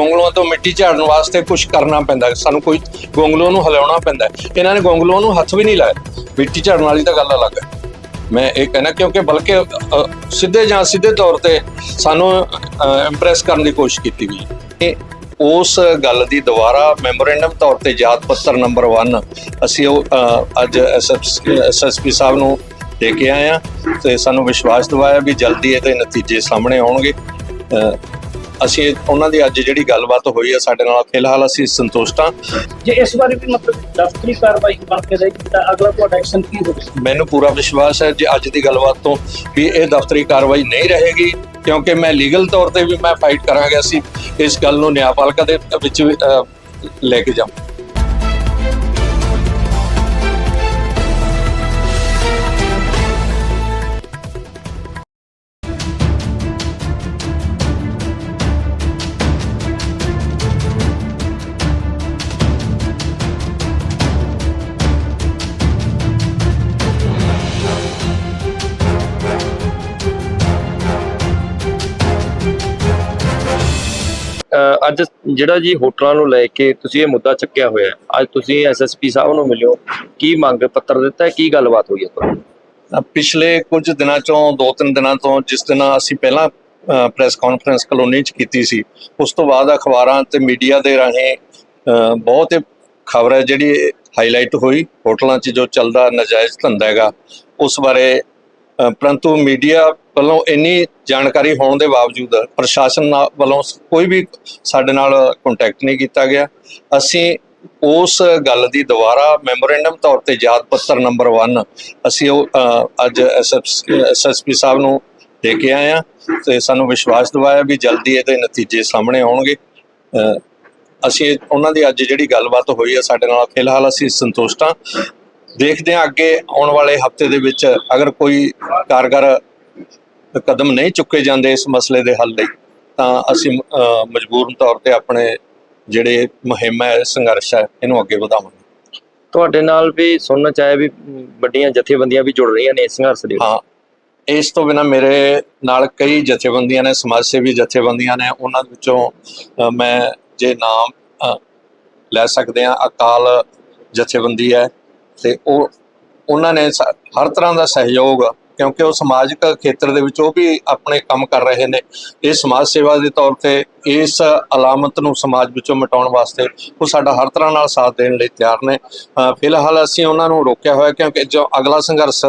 ਗੋਂਗਲੂਆਂ ਤੋਂ ਮਿੱਟੀ ਝਾੜਨ ਵਾਸਤੇ ਕੁਝ ਕਰਨਾ ਪੈਂਦਾ ਸਾਨੂੰ ਕੋਈ ਗੋਂਗਲੂਆਂ ਨੂੰ ਹਿਲਾਉਣਾ ਪੈਂਦਾ ਇਹਨਾਂ ਨੇ ਗੋਂਗਲੂਆਂ ਨੂੰ ਹੱਥ ਵੀ ਨਹੀਂ ਲਾਇਆ। ਮਿੱਟੀ ਝਾੜਨ ਵਾਲੀ ਤਾਂ ਗੱਲ ਅਲੱਗ ਹੈ। ਮੈਂ ਇਹ ਕਹਿਣਾ ਕਿਉਂਕਿ ਬਲਕਿ ਸਿੱਧੇ ਜਾਂ ਸਿੱਧੇ ਤੌਰ ਤੇ ਸਾਨੂੰ ਇੰਪ੍ਰੈਸ ਕਰਨ ਦੀ ਕੋਸ਼ਿਸ਼ ਕੀਤੀ ਗਈ ਇਹ ਉਸ ਗੱਲ ਦੀ ਦੁਬਾਰਾ ਮੈਮੋਰੈਂਡਮ ਤੌਰ ਤੇ ਯਾਦ ਪੱਤਰ ਨੰਬਰ 1 ਅਸੀਂ ਉਹ ਅ, ਅੱਜ ਐਸਐਸਪੀ ਸਾਹਿਬ ਨੂੰ ਦੇ ਕੇ ਆਏ ਆ ਤੇ ਸਾਨੂੰ ਵਿਸ਼ਵਾਸ ਦਿਵਾਇਆ ਵੀ ਜਲਦੀ ਇਹਦੇ ਨਤੀਜੇ ਸਾਹਮਣੇ ਆਉਣਗੇ। ਅਸੀਂ ਉਹਨਾਂ ਦੀ ਅੱਜ ਜਿਹੜੀ ਗੱਲਬਾਤ ਹੋਈ ਹੈ ਸਾਡੇ ਨਾਲ ਫਿਲਹਾਲ ਅਸੀਂ ਸੰਤੁਸ਼ਟ ਹਾਂ। ਜੇ ਇਸ ਬਾਰੇ ਵੀ ਮਤਲਬ ਦਫ਼ਤਰੀ ਕਾਰਵਾਈ ਬਣ ਕੇ ਰਹੇਗੀ ਤਾਂ ਅਗਲਾ ਤੁਹਾਡਾ ਐਕਸ਼ਨ ਕੀ ਹੋਵੇਗਾ? ਮੈਨੂੰ ਪੂਰਾ ਵਿਸ਼ਵਾਸ ਹੈ ਜੇ ਅੱਜ ਦੀ ਗੱਲਬਾਤ ਤੋਂ ਵੀ ਇਹ ਦਫ਼ਤਰੀ ਕਾਰਵਾਈ ਨਹੀਂ ਰਹੇਗੀ ਕਿਉਂਕਿ ਮੈਂ ਲੀਗਲ ਤੌਰ ਤੇ ਵੀ ਮੈਂ ਫਾਈਟ ਕਰਾਂਗਾ ਅਸੀਂ ਇਸ ਗੱਲ ਨੂੰ ਨਿਆਂਪਾਲਿਕਾ ਦੇ ਵਿੱਚ ਲੈ ਕੇ ਜਾਵਾਂ। ਅੱਜ ਜਿਹੜਾ ਜੀ ਹੋਟਲਾਂ ਨੂੰ ਲੈ ਕੇ ਤੁਸੀਂ ਇਹ ਮੁੱਦਾ ਚੱਕਿਆ ਹੋਇਆ ਅੱਜ ਤੁਸੀਂ ਐਸਐਸਪੀ ਸਾਹਿਬ ਨੂੰ ਮਿਲਿਓ ਕੀ ਮੰਗ ਪੱਤਰ ਦਿੱਤਾ ਹੈ, ਕੀ ਗੱਲਬਾਤ ਹੋਈ ਹੈ ਤੁਹਾਡੀ ਪਿਛਲੇ ਕੁਝ ਦਿਨਾਂ ਤੋਂ ਦੋ ਤਿੰਨ ਦਿਨਾਂ ਤੋਂ ਜਿਸ ਦਿਨ ਅਸੀਂ ਪਹਿਲਾਂ ਪ੍ਰੈਸ ਕਾਨਫਰੰਸ ਕਲੋਨੀ ਚ ਕੀਤੀ ਸੀ, ਉਸ ਤੋਂ ਬਾਅਦ ਅਖਬਾਰਾਂ ਤੇ ਮੀਡੀਆ ਦੇ ਰਾਹੀਂ ਬਹੁਤ ਖਬਰ ਹੈ ਜਿਹੜੀ ਹਾਈਲਾਈਟ ਹੋਈ, ਹੋਟਲਾਂ 'ਚ ਜੋ ਚੱਲਦਾ ਨਜਾਇਜ਼ ਧੰਦਾ ਹੈਗਾ, ਉਸ ਬਾਰੇ ਪਰੰਤੂ ਮੀਡੀਆ ਵੱਲੋਂ ਇੰਨੀ ਜਾਣਕਾਰੀ ਹੋਣ ਦੇ ਬਾਵਜੂਦ ਪ੍ਰਸ਼ਾਸਨ ਨਾਲ ਵੱਲੋਂ ਕੋਈ ਵੀ ਸਾਡੇ ਨਾਲ ਕੰਟੈਕਟ ਨਹੀਂ ਕੀਤਾ ਗਿਆ। ਅਸੀਂ ਉਸ ਗੱਲ ਦੀ ਦੁਬਾਰਾ ਮੈਮੋਰੈਂਡਮ ਤੌਰ ਤੇ ਯਾਦ ਪੱਤਰ ਨੰਬਰ 1 ਅਸੀਂ ਉਹ ਅ, ਅੱਜ ਐਸਐਸਪੀ ਸਾਹਿਬ ਨੂੰ ਦੇ ਕੇ ਆਏ ਆ ਤੇ ਸਾਨੂੰ ਵਿਸ਼ਵਾਸ ਦਿਵਾਇਆ ਵੀ ਜਲਦੀ ਇਹਦੇ ਨਤੀਜੇ ਸਾਹਮਣੇ ਆਉਣਗੇ। ਅਸੀਂ ਉਹਨਾਂ ਦੀ ਅੱਜ ਜਿਹੜੀ ਗੱਲਬਾਤ ਹੋਈ ਆ ਸਾਡੇ ਨਾਲ ਫਿਲਹਾਲ ਅਸੀਂ ਸੰਤੁਸ਼ਟ ਹਾਂ। ਦੇਖਦੇ ਹਾਂ ਅੱਗੇ ਆਉਣ ਵਾਲੇ ਹਫ਼ਤੇ ਦੇ ਵਿੱਚ ਅਗਰ ਕੋਈ ਕਾਰਗਰ ਕਦਮ ਨਹੀਂ ਚੁੱਕੇ ਜਾਂਦੇ ਇਸ ਮਸਲੇ ਦੇ ਹੱਲ ਲਈ ਤਾਂ ਅਸੀਂ ਮਜਬੂਰਨ ਤੌਰ ਤੇ ਆਪਣੇ ਜਿਹੜੇ ਮੁਹਿੰਮ ਹੈ ਸੰਘਰਸ਼ ਹੈ ਇਹਨੂੰ ਅੱਗੇ ਵਧਾਵਾਂਗੇ। ਤੁਹਾਡੇ ਨਾਲ ਵੀ ਸੁਣਨਾ ਚਾਹਿਆ ਵੀ ਵੱਡੀਆਂ ਜਥੇਬੰਦੀਆਂ ਵੀ ਜੁੜ ਰਹੀਆਂ ਨੇ ਇਸ ਸੰਘਰਸ਼ ਦੇ ਹਾਂ ਇਸ ਤੋਂ ਬਿਨਾ ਮੇਰੇ ਨਾਲ ਕਈ ਜਥੇਬੰਦੀਆਂ ਨੇ ਸਮਾਜ ਸੇਵੀ ਜਥੇਬੰਦੀਆਂ ਨੇ ਉਹਨਾਂ ਵਿੱਚੋਂ ਮੈਂ ਜੇ ਨਾਮ ਲੈ ਸਕਦੇ ਆ ਅਕਾਲ ਜਥੇਬੰਦੀ ਹੈ ਤੇ ਉਹ ਉਹਨਾਂ ਨੇ ਹਰ ਤਰ੍ਹਾਂ ਦਾ ਸਹਿਯੋਗ ਕਿਉਂਕਿ ਉਹ ਸਮਾਜਿਕ ਖੇਤਰ ਦੇ ਵਿੱਚ ਉਹ ਵੀ ਆਪਣੇ ਕੰਮ ਕਰ ਰਹੇ ਨੇ। ਇਹ ਸਮਾਜ ਸੇਵਾ ਦੇ ਤੌਰ ਤੇ ਇਸ ਅਲਾਮਤ ਨੂੰ ਸਮਾਜ ਵਿੱਚੋਂ ਮਿਟਾਉਣ ਵਾਸਤੇ ਉਹ ਸਾਡਾ ਹਰ ਤਰ੍ਹਾਂ ਨਾਲ ਸਾਥ ਦੇਣ ਲਈ ਤਿਆਰ ਨੇ। ਫਿਲਹਾਲ ਅਸੀਂ ਉਹਨਾਂ ਨੂੰ ਰੋਕਿਆ ਹੋਇਆ ਕਿਉਂਕਿ ਜੋ ਅਗਲਾ ਸੰਘਰਸ਼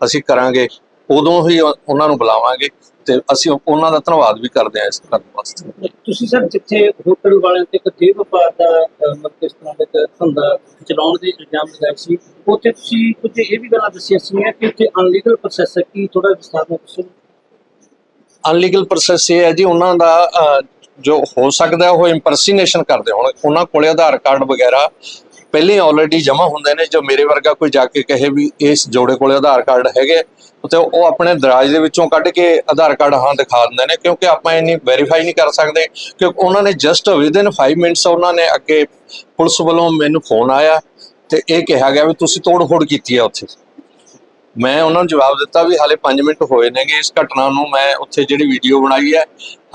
ਅਸੀਂ ਕਰਾਂਗੇ ਉਦੋਂ ਹੀ ਉਹ- ਉਹਨਾਂ ਨੂੰ ਬੁਲਾਵਾਂਗੇ ਤੇ ਅਸੀਂ ਉਹਨਾਂ ਦਾ ਧੰਨਵਾਦ ਵੀ ਕਰਦੇ ਹਾਂ ਇਸ ਕਰਨ ਵਾਸਤੇ। ਤੁਸੀਂ ਸਰ ਜਿੱਥੇ ਹੋਟਲ ਵਾਲਿਆਂ ਤੇ ਇੱਕ ਦੇ ਵਪਾਰ ਦਾ ਮਤਲਬ ਇਸ ਤਰ੍ਹਾਂ ਦਾ ਧੰਦਾ ਚਲਾਉਣ ਦੇ ਇਲਜ਼ਾਮ ਲਗਾਏ ਸੀ ਉੱਥੇ ਤੁਸੀਂ ਕੁਝ ਇਹ ਵੀ ਗੱਲਾਂ ਦੱਸੀਆਂ ਸੀ ਕਿ ਉੱਥੇ ਅਨਲੀਗਲ ਪ੍ਰੋਸੈਸ ਹੈ ਕੀ ਥੋੜਾ ਵਿਸਥਾਰ ਨਾਲ ਦੱਸੋ। ਅਨਲੀਗਲ ਪ੍ਰੋਸੈਸ ਇਹ ਹੈ ਜੀ ਉਹਨਾਂ ਦਾ ਜੋ ਹੋ ਸਕਦਾ ਉਹ ਇੰਪਰਸੀਨੇਸ਼ਨ ਕਰਦੇ ਹੋਣ। ਉਹਨਾਂ ਕੋਲੇ ਆਧਾਰ ਕਾਰਡ ਵਗੈਰਾ ਪਹਿਲੇ ਆਲਰੇਡੀ ਜਮ੍ਹਾਂ ਹੁੰਦੇ ਨੇ, ਜੋ ਮੇਰੇ ਵਰਗਾ ਕੋਈ ਜਾ ਕੇ ਕਹੇ ਵੀ ਇਸ ਜੋੜੇ ਕੋਲੇ ਆਧਾਰ ਕਾਰਡ ਹੈਗੇ ਤੇ ਉਹ ਆਪਣੇ ਦਰਾਜ ਦੇ ਵਿੱਚੋਂ ਕੱਢ ਕੇ ਆਧਾਰ ਕਾਰਡ ਹਾਂ ਦਿਖਾ ਦਿੰਦੇ ਨੇ, ਕਿਉਂਕਿ ਆਪਾਂ ਇੰਨੀ ਵੈਰੀਫਾਈ ਨਹੀਂ ਕਰ ਸਕਦੇ ਕਿ ਉਹਨਾਂ ਨੇ ਜਸਟ ਵਿਦਿਨ 5 ਮਿੰਟਸ ਉਹਨਾਂ ਨੇ ਅੱਗੇ ਪੁਲਿਸ ਵੱਲੋਂ ਮੈਨੂੰ ਫੋਨ ਆਇਆ, ਤੇ ਇਹ ਕਿਹਾ ਗਿਆ ਵੀ ਤੁਸੀਂ ਤੋੜ-ਫੋੜ ਕੀਤੀ ਹੈ ਉੱਥੇ। ਮੈਂ ਉਹਨਾਂ ਨੂੰ ਜਵਾਬ ਦਿੱਤਾ ਵੀ ਹਾਲੇ 5 ਮਿੰਟ ਹੋਏ ਨੇਗੇ ਇਸ ਘਟਨਾ ਨੂੰ। ਮੈਂ ਉੱਥੇ ਜਿਹੜੀ ਵੀਡੀਓ ਬਣਾਈ ਹੈ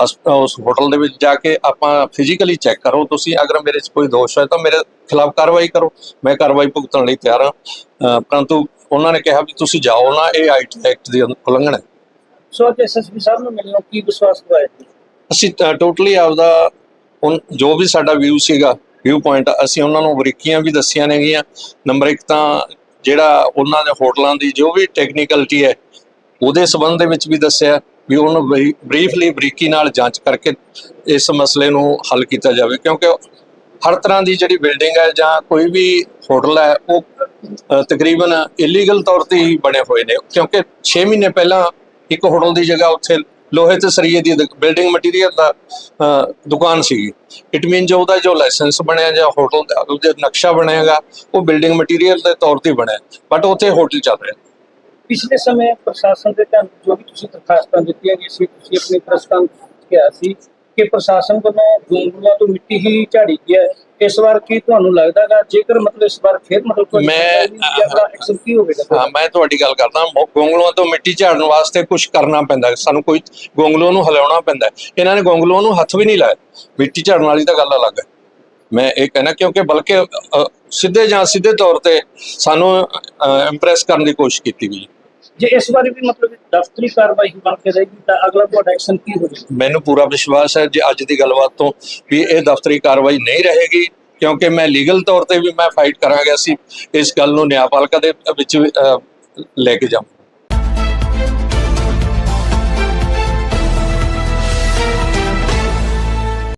ਉਸ ਹੋਟਲ ਦੇ ਵਿੱਚ ਜਾ ਕੇ ਆਪਾਂ ਫਿਜ਼ੀਕਲੀ ਚੈੱਕ ਕਰੋ। ਤੁਸੀਂ ਅਗਰ ਮੇਰੇ 'ਚ ਕੋਈ ਦੋਸ਼ ਹੈ ਤਾਂ ਮੇਰੇ ਖਿਲਾਫ ਕਾਰਵਾਈ ਕਰੋ। ਮੈਂ ਕਾਰਵਾਈ ਭੁਗਤਣ ਲਈ ਤਿਆਰ ਹਾਂ। ਪਰੰਤੂ ਉਹਨਾਂ ਨੇ ਕਿਹਾ ਵੀ ਤੁਸੀਂ ਜਾਓ ਨਾ ਇਹ ਆਈਟੀ ਐਕਟ ਦੀ ਉਲੰਘਣ ਹੈ। ਸੋ ਐਸਐਸਪੀ ਸਾਹਿਬ ਨੂੰ ਮਿਲਿਓ ਕੀ ਵਿਸ਼ਵਾਸ ਦਵਾਇਆ? ਅਸੀਂ ਟੋਟਲੀ ਆਪਦਾ ਜੋ ਵੀ ਸਾਡਾ ਵਿਊ ਸੀਗਾ ਵਿਊ ਪੁਆਇੰਟ ਅਸੀਂ ਉਹਨਾਂ ਨੂੰ ਬਰੀਕੀਆਂ ਵੀ ਦੱਸੀਆਂ ਨੇਗੀਆਂ। ਨੰਬਰ 1 ਤਾਂ ਜਿਹੜਾ ਉਹਨਾਂ ਦੇ ਹੋਟਲਾਂ ਦੀ ਜੋ ਵੀ ਟੈਕਨੀਕਲਿਟੀ ਹੈ, ਉਹਦੇ ਸਬੰਧ ਦੇ ਵਿੱਚ ਵੀ ਦੱਸਿਆ ਵੀ ਉਹਨੂੰ ਬਰੀਫਲੀ ਬਰੀਕੀ ਨਾਲ ਜਾਂਚ ਕਰਕੇ ਇਸ ਮਸਲੇ ਨੂੰ ਹੱਲ ਕੀਤਾ ਜਾਵੇ, ਕਿਉਂਕਿ ਹਰ ਤਰ੍ਹਾਂ ਦੀ ਜਿਹੜੀ ਬਿਲਡਿੰਗ ਹੈ ਜਾਂ ਕੋਈ ਵੀ ਹੋਟਲ ਹੈ, ਉਹ ਤਕਰੀਬਨ ਇਲੀਗਲ ਤੌਰ ਤੇ ਹੀ ਬਣੇ ਹੋਏ ਨੇ, ਕਿਉਂਕਿ 6 ਮਹੀਨੇ ਪਹਿਲਾਂ ਇੱਕ ਹੋਟਲ ਦੀ ਜਗ੍ਹਾ ਉੱਥੇ ਲੋਹੇ ਤੇ ਸਰੀਏ ਦੀ ਬਿਲਡਿੰਗ ਮਟੀਰੀਅਲ ਦਾ ਦੁਕਾਨ ਸੀਗੀ। ਇਟ ਮੀਨ ਜੋ ਉਹਦਾ ਜੋ ਲਾਇਸੈਂਸ ਬਣਿਆ ਜਾਂ ਹੋਟਲ ਦਾ, ਉਹਦਾ ਨਕਸ਼ਾ ਬਣਿਆਗਾ, ਉਹ ਬਿਲਡਿੰਗ ਮਟੀਰੀਅਲ ਦੇ ਤੌਰ ਤੇ ਬਣਿਆ। ਬਟ ਉੱਥੇ ਹੋਟਲ ਚੱਲ ਰਿਹਾ। ਪਿਛਲੇ ਸਮੇਂ ਪ੍ਰਸ਼ਾਸਨ ਦੇ ਧਿਆਨ ਜੋ ਵੀ ਤੁਸੀਂ ਦਰਖਾਸਤਾਂ ਦਿੱਤੀਆਂ ਗਈਆਂ ਸੀ, ਤੁਸੀਂ ਆਪਣੀ ਪ੍ਰਸਤਾਵ ਕਿਹਾ ਸੀ ਕਿ ਪ੍ਰਸ਼ਾਸਨ ਵੱਲੋਂ ਗੋਂਗਲੂਆਂ ਤੋਂ ਮਿੱਟੀ ਹੀ ਝਾੜੀ ਗਈ ਹੈ। ਇਸ ਵਾਰ ਕੀ ਤੁਹਾਨੂੰ ਲੱਗਦਾਗਾ? ਜੇਕਰ ਮਤਲਬ ਇਸ ਵਾਰ ਫਿਰ ਮਤਲਬ ਕੋਈ ਮੈਂ- ਕੀ ਹੋਵੇਗਾ। ਹਾਂ ਮੈਂ ਤੁਹਾਡੀ ਗੱਲ ਕਰਦਾ। ਗੋਂਗਲੂਆਂ ਤੋਂ ਮਿੱਟੀ ਝਾੜਨ ਵਾਸਤੇ ਕੁਝ ਕਰਨਾ ਪੈਂਦਾ। ਸਾਨੂੰ ਕੋਈ ਗੋਂਗਲੂਆਂ ਨੂੰ ਹਿਲਾਉਣਾ ਪੈਂਦਾ। ਇਹਨਾਂ ਨੇ ਗੋਂਗਲੂਆਂ ਨੂੰ ਹੱਥ ਵੀ ਨਹੀਂ ਲਾਇਆ। ਮਿੱਟੀ ਝਾੜਨ ਵਾਲੀ ਤਾਂ ਗੱਲ ਅਲੱਗ ਹੈ। ਮੈਂ ਇਹ ਕਹਿਣਾ ਕਿਉਂਕਿ ਬਲਕਿ ਸਿੱਧੇ ਜਾਂ ਸਿੱਧੇ ਤੌਰ ਤੇ ਸਾਨੂੰ ਇੰਪ੍ਰੈਸ ਕਰਨ ਦੀ ਕੋਸ਼ਿਸ਼ ਕੀਤੀ ਗਈ ਜੇ ਇਸ ਵਾਰੀ ਵੀ ਮਤਲਬ ਦਫ਼ਤਰੀ ਕਾਰਵਾਈ ਬਣ ਕੇ ਰਹੇਗੀ ਤਾਂ ਅਗਲਾ ਤੁਹਾਡਾ ਐਕਸ਼ਨ ਕੀ ਹੋਵੇਗਾ ਮੈਨੂੰ ਪੂਰਾ ਵਿਸ਼ਵਾਸ ਹੈ ਜੇ ਅੱਜ ਦੀ ਗੱਲਬਾਤ ਤੋਂ ਵੀ ਇਹ ਦਫ਼ਤਰੀ ਕਾਰਵਾਈ ਨਹੀਂ ਰਹੇਗੀ, ਕਿਉਂਕਿ ਮੈਂ ਲੀਗਲ ਤੌਰ ਤੇ ਵੀ ਮੈਂ ਫਾਈਟ ਕਰਾਂਗਾ ਸੀ, ਇਸ ਗੱਲ ਨੂੰ ਨਿਆਂਪਾਲਿਕਾ ਦੇ ਵਿੱਚ ਲੈ ਕੇ ਜਾਵਾਂ